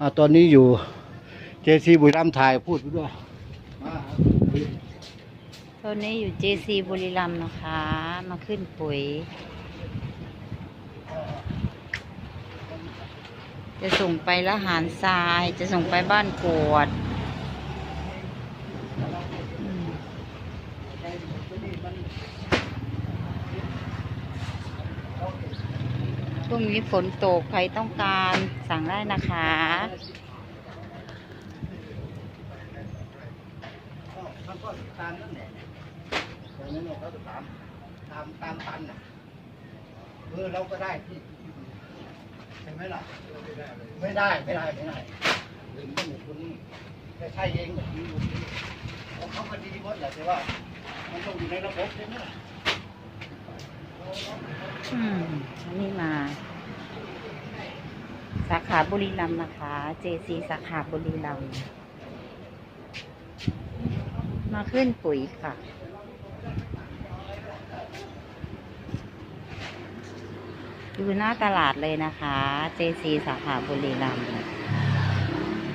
อ่าตอนนี้อยู่เจซีบุรีรัมย์ถ่ายพูดไปด้วยมาตอนนี้อยู่ JC บุรีรัมย์นะคะ มาขึ้นปุ๋ย จะส่งไปละหารทราย จะส่งไปบ้านกวดอืม ช่วงนี้ฝนตกใครต้องการสั่งได้นะคะ ก็ตามนั่นแหละอย่างนั้นเราจะตามตามตามตันน่ะเออเราก็ได้ที่ใช่ไหมล่ะ ไม่ได้ไม่ได้ไม่ได้ลืมต้องหมดคนนี้แต่ใช่เองแบบนี้ของเขาก็ดีหมดแหละแต่ว่า มันต้องอยู่ในระบบใช่ไหมล่ะ อืมอันนี่มา สาขาบุรีรัมย์นะคะ JC สาขาบุรีรัมย์มาขึ้นปุ๋ยค่ะอยู่หน้าตลาดเลยนะคะ JC สาขาบุรีรัมย์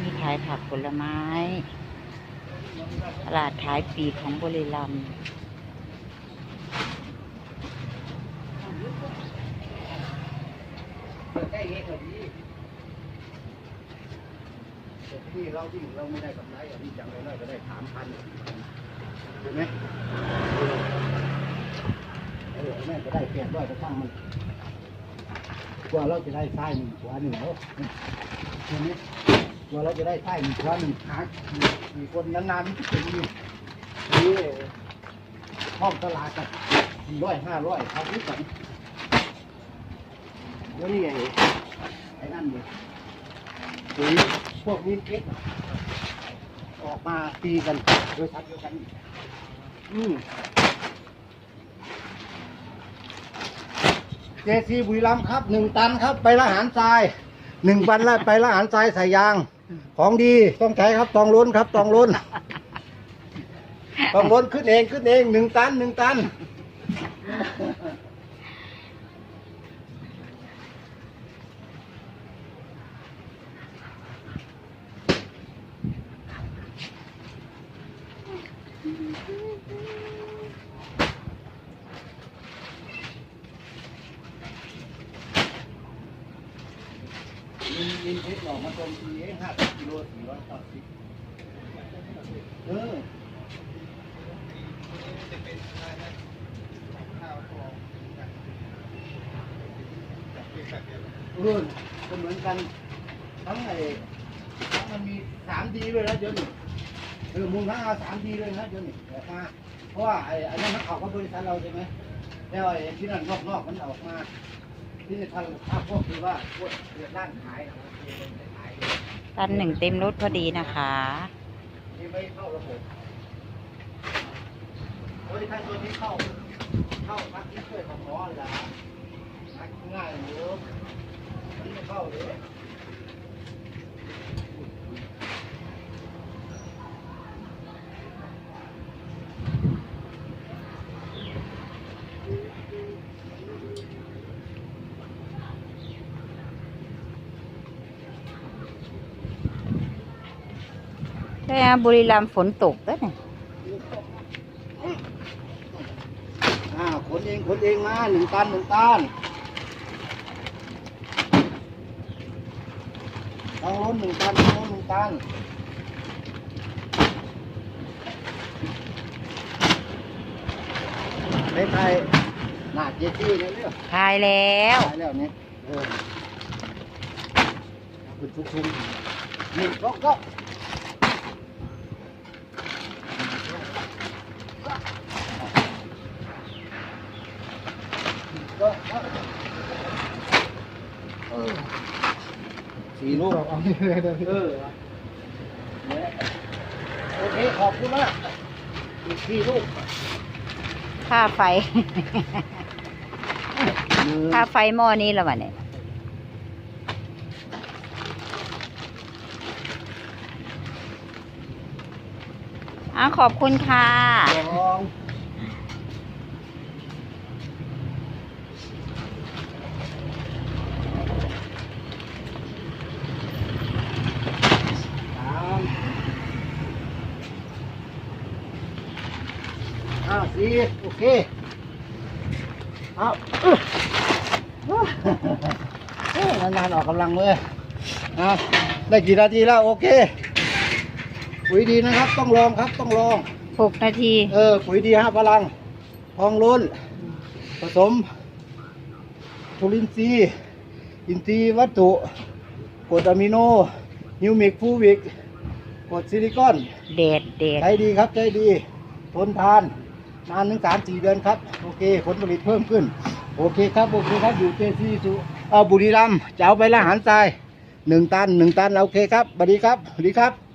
มีขายผักผลไม้ ตลาดขายปีของบุรีรัมย์ ได้เองก็ดีแต่ ที่เราที่เราไม่ได้กำไรอันนี้จังเลยน้อยก็ได้สามพันเห็นไหมเออแม่ก็ได้แปดร้อยก็ตั้งมันกว่าเราจะได้ไส้หนึ่งตัวหนึ่งเนาะเห็นไหมกว่าเราจะได้ไส้หนึ่งตัวหนึ่งหามีคนนานๆมันจะเป็นนี่นี่ห้องตลาดกันสี่ร้อยห้าร้อยเขาพูดกันแล้วนี่ไงไอ้นั่นเนี่ยปุ๋ย พวกนี้เก็ตออกมาตีกันโดยทัดเดียวกัน อืมเจซีบุรีรัมย์ครับหนึ่งตันครับ ไปละหารทรายหนึ่งปันละไปละหารทรายใส่ยาง ของดีต้องใช้ครับตองล้นครับตองล้นตองล้นขึ้นเองขึ้นเองหนึ่งตันหนึ่งตัน มินมินเพชรหลอกมาตรงทีเอห้าสิบกิโลสี่ร้อยต่อสิบเออเออก็เหมือนกัน ทั้งไอ้ทั้งมันมีสามดีเลยนะเดี๋ยวนี้เออมูลค่าสามดีเลยนะเดี๋ยวนี้ออกมาเพราะว่าไอ้อันนั้นมันออกกับบริษัทเราใช่ไหมแล้วไอ้ที่นั่นนอกๆมันออกมา ที่ทางภาพพวกคือว่าพวกเดือดร้านขายนะขายตันหนึ่งเต็มรถพอดีนะคะ ที่ไม่เข้าระบบโอ้ยถ้าตัวนี้เข้าเข้าพักที่ช่วยของหมอเหรอพักง่ายอยู่มันไม่เข้าเลย ใช่ฮะบุรีรัมย์ฝนตกแล้วเนี่ยอ่าขนเองขนเองมาหนึ่งตันหนึ่งตันทางรถหนึ่งตันทางรถหนึ่งตันในไทยหน้าเจตี้เนี่ยเรื่องทายแล้วตายแล้วเนี่ยเออคุณทุกทุกนี่ก็ก็ก็ก็เออ สี่ลูกเอาเออโอเคขอบคุณมากอีกสี่ลูกค่าไฟ ค่าไฟหม้อนี้ล้ววะเนี่ยอะขอบคุณค่ะ สองดีโอเคเอาอื้อเอ้ยนานๆออกกำลังเลยอะได้กี่นาทีแล้วโอเคปุ๋ยดีนะครับ ต้องลองครับต้องลองหกนาที เออปุ๋ยดีฮะพลังทองล้น ผสมทุลินทรีย์อินทรีย์วัตถุกรดอะมิโนฮิวมิกฟูวิกกรดซิลิคอนแดดแดดใช้ดีครับใช้ดี ทนทาน นานถึงสามสี่เดือนครับ โอเค ผลผลิตเพิ่มขึ้น โอเคครับ โอเคครับ อยู่เจซีสุเอาบุรีรัมย์จะเอาไปละหันทรายหนึ่งตันหนึ่งตัน โอเคครับสวัสดีครับสวัสดีครับ